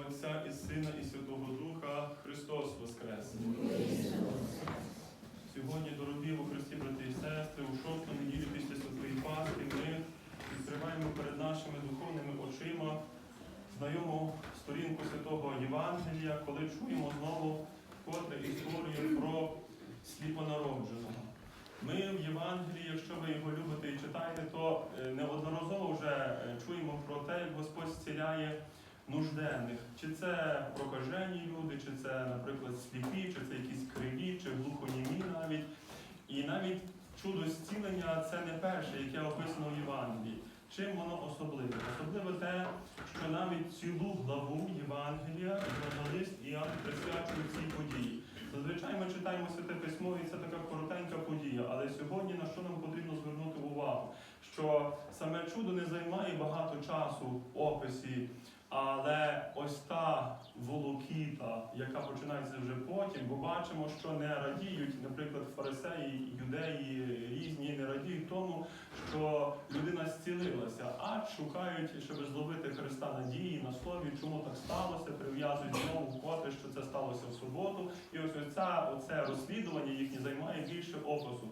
Отця і Сина, і Святого Духа Христос Воскрес. Сьогодні, дорогі у Христі, брати і сестри, у шосту неділю після Святої Пасхи ми відкриваємо перед нашими духовними очима знайому сторінку Святого Євангелія, коли чуємо знову котре історію про сліпонародженого. Ми в Євангелії, якщо ви його любите і читаєте, то е, неодноразово вже е, чуємо про те, як Господь зціляє нужденних. Чи це прокажені люди, чи це, наприклад, сліпі, чи це якісь криві, чи глухонімі навіть. І навіть чудо зцілення це не перше, яке описано в Євангелії. Чим воно особливе? Особливе те, що навіть цілу главу Євангелія журналіст Іоанн присвячує цій події. Зазвичай ми читаємо святе письмо, і це така коротенька подія. Але сьогодні на що нам потрібно звернути увагу? Що саме чудо не займає багато часу в описі, але ось та волокіта, яка починається вже потім, бо бачимо, що не радіють, наприклад, фарисеї, юдеї різні не радіють тому, що людина зцілилася, а шукають, щоб зловити Христа надії на слові, чому так сталося, прив'язують знову вкотре, що це сталося в суботу. І ось оця, оце розслідування їхнє займає більше опису.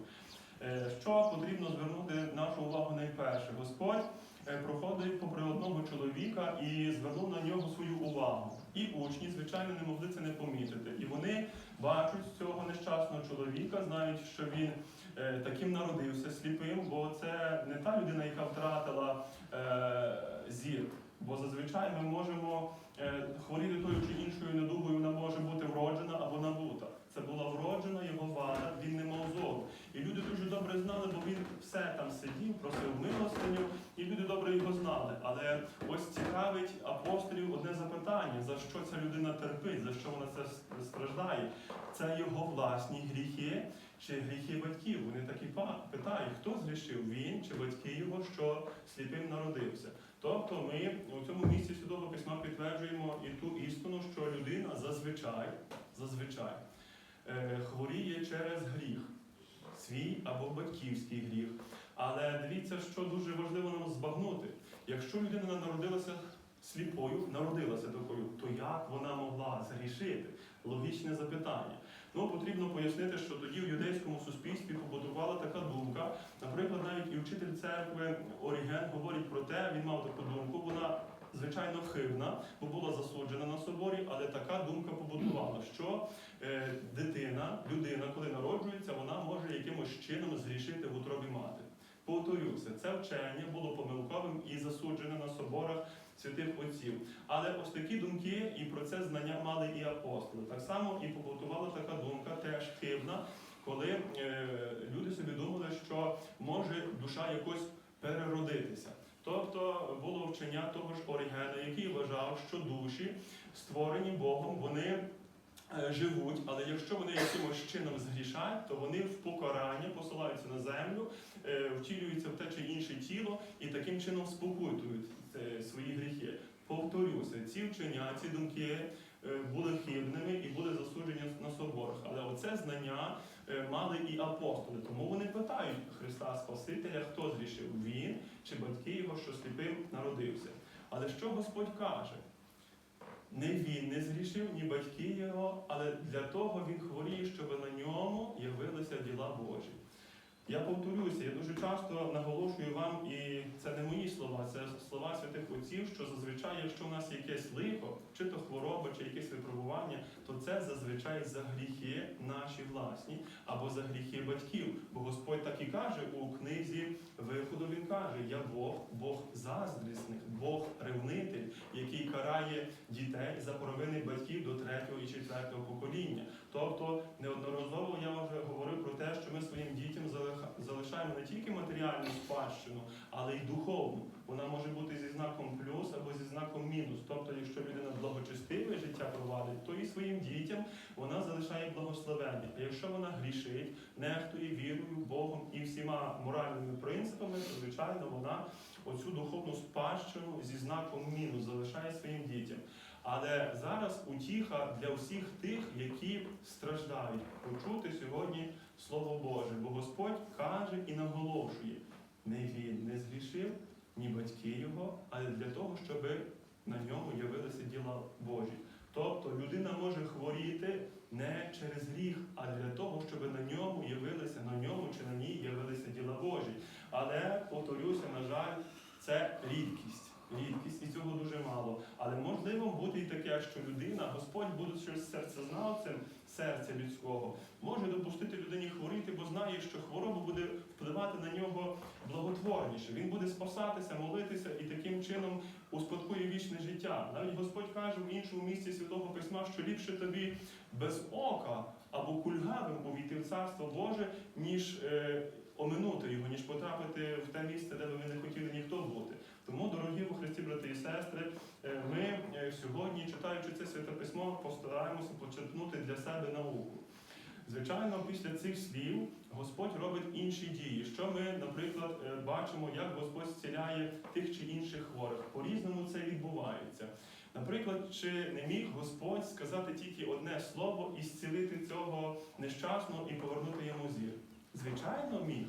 Е, Що потрібно звернути нашу увагу найперше? Господь е, проходить попри одного чоловіка і звернув на нього свою увагу. І учні, звичайно, не могли це не помітити. І вони бачать цього нещасного чоловіка, знають, що він е, таким народився сліпим, бо це не та людина, яка втратила зір. Бо зазвичай ми можемо хворіти тою чи іншою недугою, вона може бути вроджена або набута. Це була вроджена його вада, він не мав зору. І люди дуже добре знали, бо він все там сидів, просив милостиню, і люди добре його знали. Але ось цікавить апостолів одне запитання: за що ця людина терпить, за що вона це страждає? Це його власні гріхи чи гріхи батьків? Вони так і питають, хто згрішив? Він чи батьки його, що сліпим народився? Тобто ми у цьому місці Святого Письма підтверджуємо і ту істину, що людина зазвичай, зазвичай е, хворіє через гріх, свій або батьківський гріх. Але дивіться, що дуже важливо нам збагнути. Якщо людина народилася сліпою, народилася такою, то як вона могла згрішити? Логічне запитання. Ну, потрібно пояснити, що тоді в юдейському суспільстві побудувала така думка. Наприклад, навіть і вчитель церкви Оріген говорить про те, він мав таку думку, вона звичайно хибна, бо була засуджена на соборі, але така думка побудувала, що е, дитина, людина, коли мати. Повторюся, це вчення було помилковим і засуджене на соборах святих отців. Але ось такі думки і про це знання мали і апостоли. Так само і побутувала така думка, теж хибна, коли е, люди собі думали, що може душа якось переродитися. Тобто було вчення того ж Орігена, який вважав, що душі, створені Богом, вони живуть, але якщо вони якимось чином згрішають, то вони в покарання посилаються на землю, е, втілюються в те чи інше тіло і таким чином спокутують е, свої гріхи. Повторюся, ці вчення, ці думки е, були хибними і були засуджені на соборах. Але оце знання е, мали і апостоли. Тому вони питають Христа Спасителя, хто зрішив він чи батьки його, що сліпим народився. Але що Господь каже? Не він не зрішив, ні батьки його, але для того він хворіє, щоб на ньому явилися діла Божі. Я повторюся, я дуже часто наголошую вам, і це не мої слова, це слова святих отців, що зазвичай, якщо в нас якесь лихо, чи то хвороба, чи якесь випробування, то це зазвичай за гріхи наші власні або за гріхи батьків. Бо Господь так і каже у книзі виходу, він каже: Я Бог, Бог заздрісних, Бог ревнитель, який карає дітей за провини батьків до третього і четвертого покоління. Тобто неодноразово я вже говорив про те, що ми своїм дітям залишаємо не тільки матеріальну спадщину, але й духовну. Вона може бути зі знаком плюс або зі знаком мінус. Тобто, якщо людина благочестиве життя провадить, то і своїм дітям вона залишає благословення. А якщо вона грішить, нехтує вірою, Богом і всіма моральними принципами, то звичайно вона оцю духовну спадщину зі знаком мінус залишає своїм. Але зараз утіха для всіх тих, які страждають, почути сьогодні Слово Боже. Бо Господь каже і наголошує: не він не згрішив, ні батьки його, але для того, щоб на ньому явилися діла Божі. Тобто людина може хворіти не через гріх, а для того, щоб на ньому явилися, на ньому чи на ній явилися діла Божі. Але, повторюся, на жаль, це рідкість можливо бути і таке, що людина, Господь, будучи серцезнавцем серця людського, може допустити людині хворіти, бо знає, що хвороба буде впливати на нього благотворніше. Він буде спасатися, молитися і таким чином успадкує вічне життя. Навіть Господь каже в іншому місці Святого Письма, що ліпше тобі без ока або кульгавим увійти в Царство Боже, ніж е, оминути його, ніж потрапити в те місце, де би ви не хотіли ніхто бути. Тому, дорогі у Христі, брати і сестри, е, ми е, сьогодні, це письмо, постараємося почерпнути для себе науку. Звичайно, після цих слів Господь робить інші дії. Що ми, наприклад, е, бачимо, як Господь зціляє тих чи інших хворих. По-різному це відбувається. Наприклад, чи не міг Господь сказати тільки одне слово і зцілити цього нещасного і повернути йому зір? Звичайно, міг.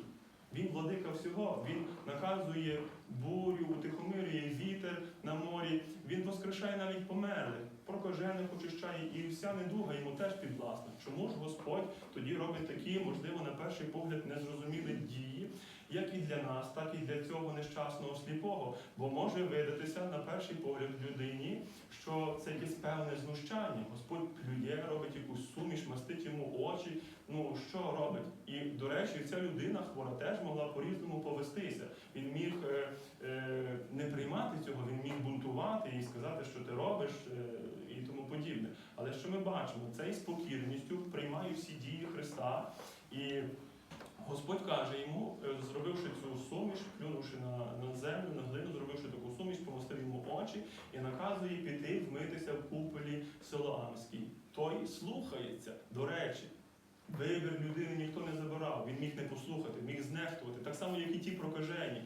Він владика всього, він наказує бурю, утихомирює вітер на морі, він воскрешає навіть померлих, прокажених очищає, і вся недуга йому теж підвласна. Чому ж Господь тоді робить такі, можливо, на перший погляд, незрозумілі дії, як і для нас, так і для цього нещасного сліпого? Бо може видатися на перший погляд людині, що це якесь певне знущання. Господь плює, робить якусь суміш, мастить йому очі. Ну що робить? І до речі, ця людина хвора теж могла по-різному повестися. Він міг е, е, не приймати цього, він міг бунтувати і сказати, що ти робиш, е, і тому подібне. Але що ми бачимо? Цей з покірністю приймає всі дії Христа і. Господь каже йому, е, зробивши цю суміш, плюнувши на, на землю, на глину, зробивши таку суміш, помостив йому очі і наказує піти вмитися в куполі Силоамській. Той слухається, до речі. Вибір людини ніхто не забирав, він міг не послухати, міг знехтувати, так само, як і ті прокажені.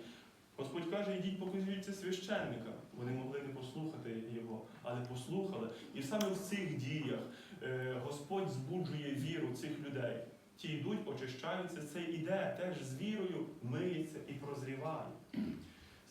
Господь каже, йдіть, покажіть це священника. Вони могли не послухати його, але послухали. І саме в цих діях е, Господь збуджує віру цих людей. Ті йдуть, очищаються, це іде теж з вірою, миється і прозріває.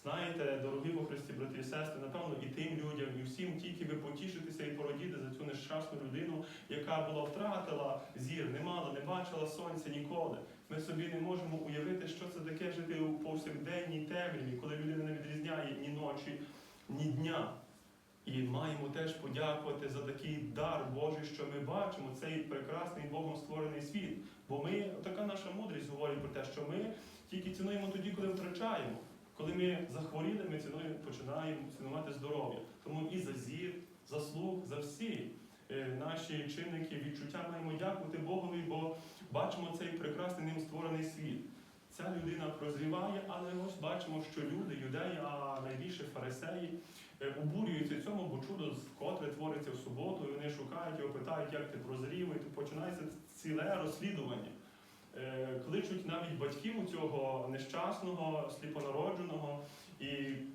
Знаєте, дорогі во Христі, брати і сестри, напевно, і тим людям, і всім тільки ви потішитеся і порадіти за цю нещасну людину, яка була втратила зір, не мала, не бачила сонця ніколи. Ми собі не можемо уявити, що це таке жити у повсякденній темряві, коли людина не відрізняє ні ночі, ні дня. І маємо теж подякувати за такий дар Божий, що ми бачимо цей прекрасний Богом створений світ. Бо ми, така наша мудрість говорить про те, що ми тільки цінуємо тоді, коли втрачаємо. Коли ми захворіли, ми цінуємо, починаємо цінувати здоров'я. Тому і за зір, за слух, за всі е, наші чинники, відчуття маємо дякувати Богові, бо бачимо цей прекрасний ним створений світ. Ця людина прозріває, але ось бачимо, що люди, юдеї, а найбільше фарисеї, обурюються цьому, бо чудо вкотре твориться в суботу, і вони шукають його, питають, як ти прозрів, і починається ціле розслідування. Е, Кличуть навіть батьків у цього нещасного, сліпонародженого і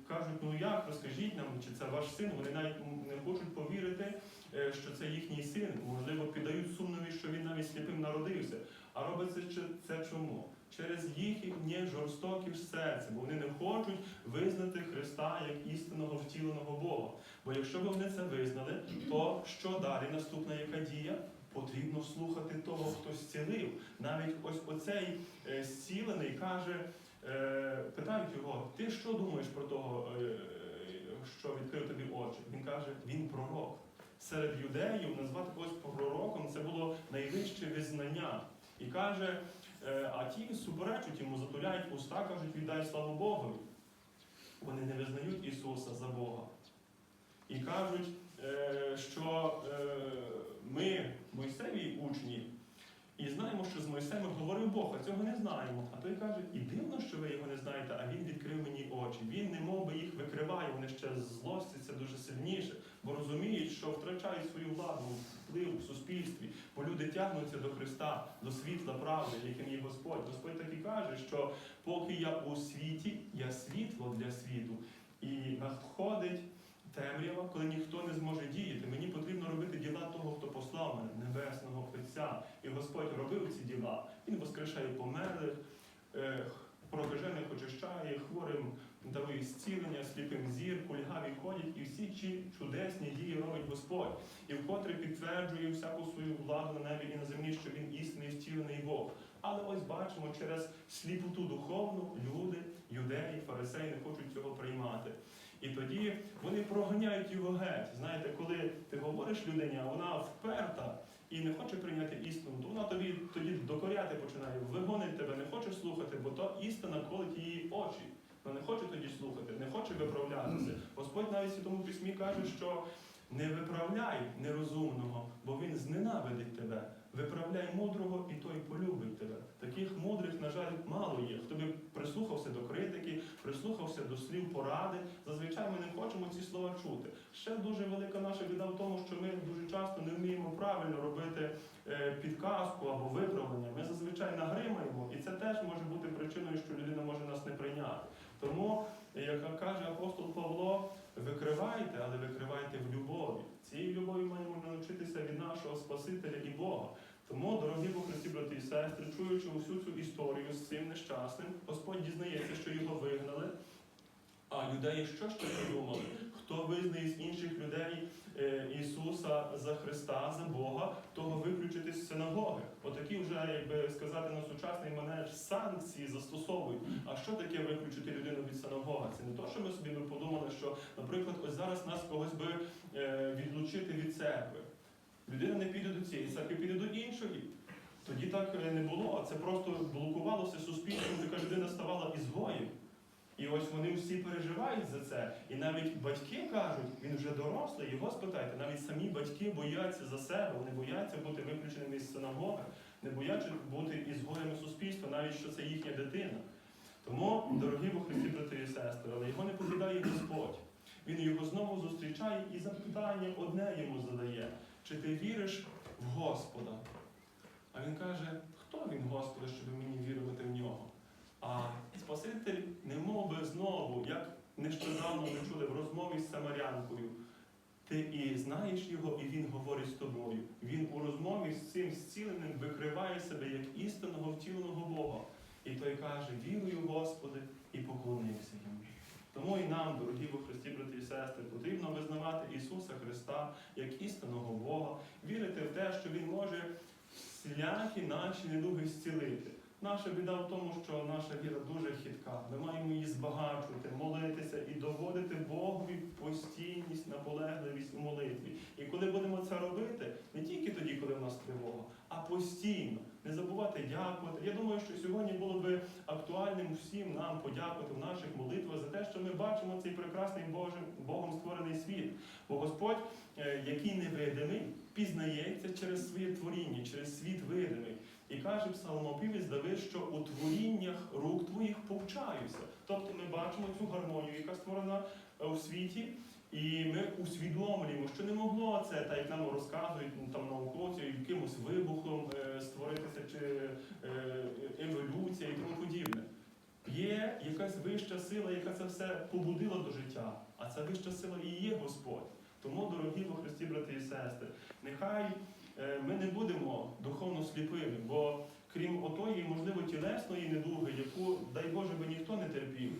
кажуть, ну як, розкажіть нам, чи це ваш син? Вони навіть не хочуть повірити, е, що це їхній син. Можливо, піддають сумніві, що він навіть сліпим народився. А робиться це, чому? Через їхнє жорстоке серце, бо вони не хочуть визнати Христа як істинного втіленого Бога. Бо якщо б вони це визнали, то що далі наступна яка дія? Потрібно слухати того, хто зцілив. Навіть ось оцей е, зцілений каже, питають його, ти що думаєш про того, е, що відкрив тобі очі? Він каже, він пророк. Серед юдеїв назвати когось пророком це було найвище визнання. І каже, е, а ті суперечуть йому, затуляють уста, кажуть, віддай славу Богові. Вони не визнають Ісуса за Бога. І кажуть, е, що е, ми Мойсеві учні, і знаємо, що з Мойсеєм говорив Бог, а цього не знаємо. А той каже, і дивно, що ви його не знаєте, а він відкрив мені очі. Він не мов би їх викриває, вони ще злостяться дуже сильніше, бо розуміють, що втрачають свою владу, вплив в суспільстві, бо люди тягнуться до Христа, до світла правди, яким є Господь. Господь так і каже, що поки я у світі, я світло для світу. І надходить темрява, коли ніхто не зможе діяти. Мені потрібно робити діла того, хто послав мене, Небесного Отця. І Господь робив ці діла. Він воскрешає померлих, е, прокажених очищає, хворим дарує зцілення, сліпим зір, кульгаві ходять, і всі ці чудесні дії робить Господь, і вкотре підтверджує всяку свою владу на небі і на землі, що він істинний втілений Бог. Але ось бачимо, через сліпоту духовну люди, юдеї, фарисеї не хочуть цього приймати. І тоді вони проганяють його геть. Знаєте, коли ти говориш людині, а вона вперта і не хоче прийняти істину, то вона тобі тоді докоряти починає, вигонить тебе, не хоче слухати, бо то істина колить її очі. Вона не хоче тоді слухати, не хоче виправлятися. Господь навіть у тому письмі каже, що не виправляй нерозумного, бо він зненавидить тебе. Виправляй мудрого, і той полюбить тебе. Таких мудрих, на жаль, мало є. Хто би прислухався до критики, прислухався до слів поради. Зазвичай ми не хочемо ці слова чути. Ще дуже велика наша біда в тому, що ми дуже часто не вміємо правильно робити е, підказку або виправлення. Ми зазвичай нагримаємо, і це теж може бути причиною, що людина може нас не прийняти. Тому, як каже апостол Павло, викривайте, але викривайте в любові. Цієї любові маємо навчитися від нашого Спасителя і Бога. Тому, дорогі по Христі, брати і сестри, чуючи усю цю історію з цим нещасним, Господь дізнається, що його вигнали. А юдеї що ж тоді думали? Хто визнає з інших людей е, Ісуса за Христа, за Бога, того виключити з синагоги. Отакі вже, якби сказати, на сучасний манер санкції застосовують. А що таке виключити людину від синагоги? Це не то, що ми собі би подумали, що, наприклад, ось зараз нас когось би е, відлучити від церкви. Людина не піде до цієї церкви, піде до іншої. Тоді так е, не було, це просто блокувалося суспільством, така людина ставала ізгоєм. І ось вони всі переживають за це. І навіть батьки кажуть, він вже дорослий, його спитайте, навіть самі батьки бояться за себе, вони бояться бути виключеними з синагоги, не бояться бути ізгоями суспільства, навіть що це їхня дитина. Тому, дорогі во Христі, брати і сестри, але його не покидає Господь. Він його знову зустрічає і запитання одне йому задає: чи ти віриш в Господа? А він каже, хто він, Господи, щоб мені вірувати в нього? А Спаситель не мов би знову, як нещодавно ми чули в розмові з Самарянкою. Ти і знаєш його, і він говорить з тобою. Він у розмові з цим зціленим викриває себе як істинного втіленого Бога. І той каже: вірую, Господи, і поклонився йому. Тому і нам, дорогі во Христі, брати і сестри, потрібно визнавати Ісуса Христа як істинного Бога, вірити в те, що Він може всілякі наші недуги зцілити. Наша біда в тому, що наша віра дуже хитка. Ми маємо її збагачувати, молитися і доводити Богові постійність, наполегливість у молитві. І коли будемо це робити, не тільки тоді, коли в нас тривога, постійно. Не забувати дякувати. Я думаю, що сьогодні було би актуальним всім нам подякувати в наших молитвах за те, що ми бачимо цей прекрасний Божим, Богом створений світ. Бо Господь, е, який невидимий, пізнається через своє творіння, через світ видимий. І каже псалмопівець Давид, що у творіннях рук твоїх повчаюся. Тобто ми бачимо цю гармонію, яка створена е, у світі, і ми усвідомлюємо, що не могло це, так як нам розказують ну, там науковці, якимось вибухом е, створитися чи е, еволюція і тому подібне. Є якась вища сила, яка це все побудила до життя, а ця вища сила і є Господь. Тому, дорогі во Христі, брати і сестри, нехай е, ми не будемо духовно сліпими, бо крім отої, можливо, тілесної недуги, яку, дай Боже, би ніхто не терпів,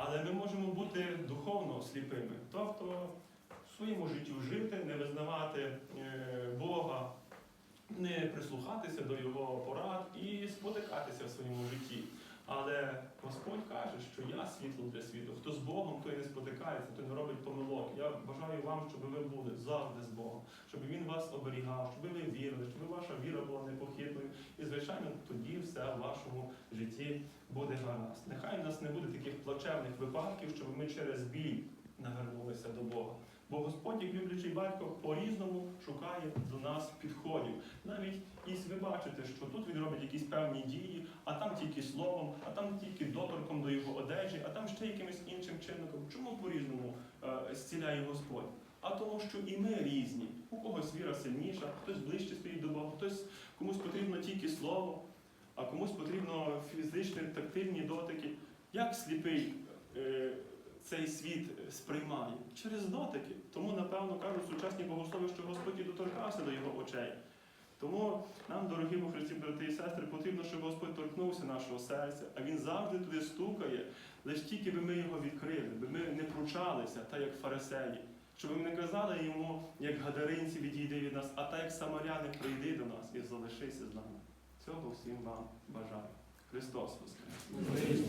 але ми можемо бути духовно сліпими. Тобто в своєму житті жити, не визнавати е, Бога, не прислухатися до Його порад і спотикатися в своєму житті. Але Господь каже, що я світло для світу. Хто з Богом, той не спотикається, той не робить помилок. Я бажаю вам, щоб ви були завжди з Богом, щоб Він вас оберігав, щоб ви вірили, щоб ваша віра була непохитною. І, звичайно, тоді все в вашому житті буде гаразд. Нехай в нас не буде таких плачевних випадків, щоб ми через біль навернулися. Бо Господь, як люблячий батько, по-різному шукає до нас підходів. Навіть якщо ви бачите, що тут він робить якісь певні дії, а там тільки словом, а там тільки доторком до його одежі, а там ще якимось іншим чинником. Чому по-різному е, зціляє Господь? А тому, що і ми різні. У когось віра сильніша, хтось ближче стоїть до Бога, хтось комусь потрібно тільки слово, а комусь потрібно фізичні тактильні дотики. Як сліпий е, цей світ сприймає? Через дотики. Тому, напевно, кажуть сучасні богослови, що Господь і доторкався до його очей. Тому нам, дорогі у Христі, брати і сестри, потрібно, щоб Господь торкнувся нашого серця, а Він завжди туди стукає, лише тільки би ми його відкрили, би ми не пручалися, так як фарисеї, щоб ми не казали йому, як гадаринці відійди від нас, а так як самаряни прийди до нас і залишися з нами. Цього всім вам бажаю. Христос Воскрес!